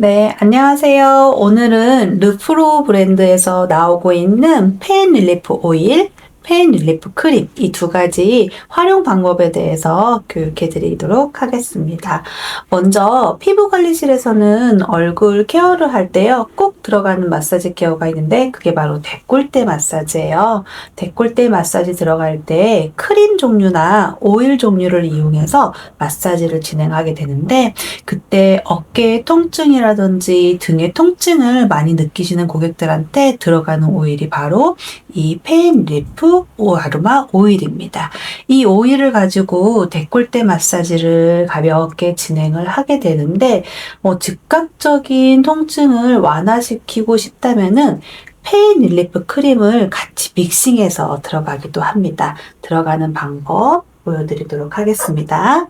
네, 안녕하세요. 오늘은 르프로 브랜드에서 나오고 있는 페인 릴리프 오일, 페인 릴리프 크림 이 두 가지 활용 방법에 대해서 교육해 드리도록 하겠습니다. 먼저 피부 관리실에서는 얼굴 케어를 할 때요. 꼭 들어가는 마사지 케어가 있는데 그게 바로 데콜테 마사지예요. 데콜테 마사지 들어갈 때 크림 종류나 오일 종류를 이용해서 마사지를 진행하게 되는데 그때 어깨 통증이라든지 등의 통증을 많이 느끼시는 고객들한테 들어가는 오일이 바로 이 페인 리프 오 아로마 오일입니다. 이 오일을 가지고 데콜테 마사지를 가볍게 진행을 하게 되는데 뭐 즉각적인 통증을 완화시키고 싶다면은 페인 릴리프 크림을 같이 믹싱해서 들어가기도 합니다. 들어가는 방법 보여드리도록 하겠습니다.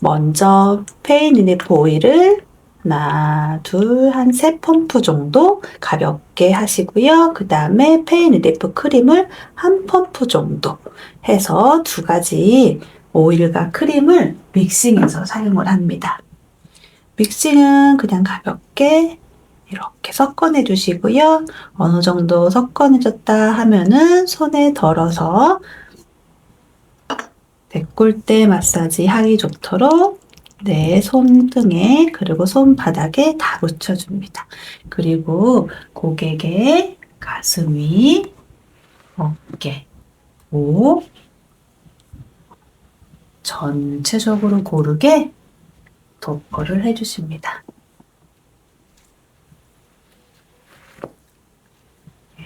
먼저 페인 릴리프 오일을 하나, 둘, 한 세 펌프 정도 가볍게 하시고요. 그 다음에 페인 릴리프 크림을 한 펌프 정도 해서 두 가지 오일과 크림을 믹싱해서 사용을 합니다. 믹싱은 그냥 가볍게 이렇게 섞어내 주시고요. 어느 정도 섞어내졌다 하면은 손에 덜어서 데콜대 마사지 하기 좋도록 내 손등에 그리고 손바닥에 다 묻혀줍니다. 그리고 고객의 가슴 위, 어깨, 목 전체적으로 고르게 도포를 해주십니다.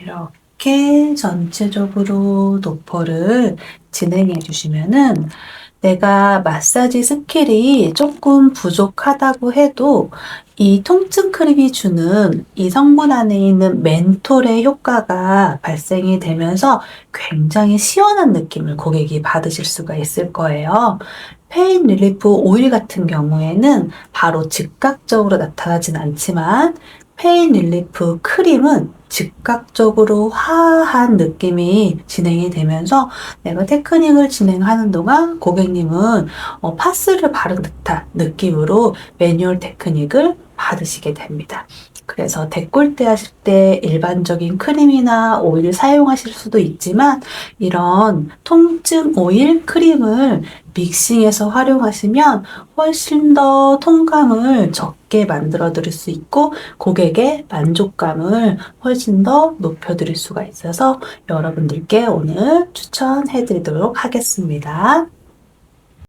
이렇게 전체적으로 도포를 진행해 주시면은 내가 마사지 스킬이 조금 부족하다고 해도 이 통증 크림이 주는 이 성분 안에 있는 멘톨의 효과가 발생이 되면서 굉장히 시원한 느낌을 고객이 받으실 수가 있을 거예요. 페인 릴리프 오일 같은 경우에는 바로 즉각적으로 나타나진 않지만 페인 릴리프 크림은 즉각적으로 화한 느낌이 진행이 되면서 내가 테크닉을 진행하는 동안 고객님은 어, 파스를 바른 듯한 느낌으로 매뉴얼 테크닉을 받으시게 됩니다. 그래서 데콜테 하실 때 일반적인 크림이나 오일 사용하실 수도 있지만 이런 통증 오일 크림을 믹싱해서 활용하시면 훨씬 더 통감을 적게 만들어 드릴 수 있고 고객의 만족감을 훨씬 더 높여 드릴 수가 있어서 여러분들께 오늘 추천해 드리도록 하겠습니다.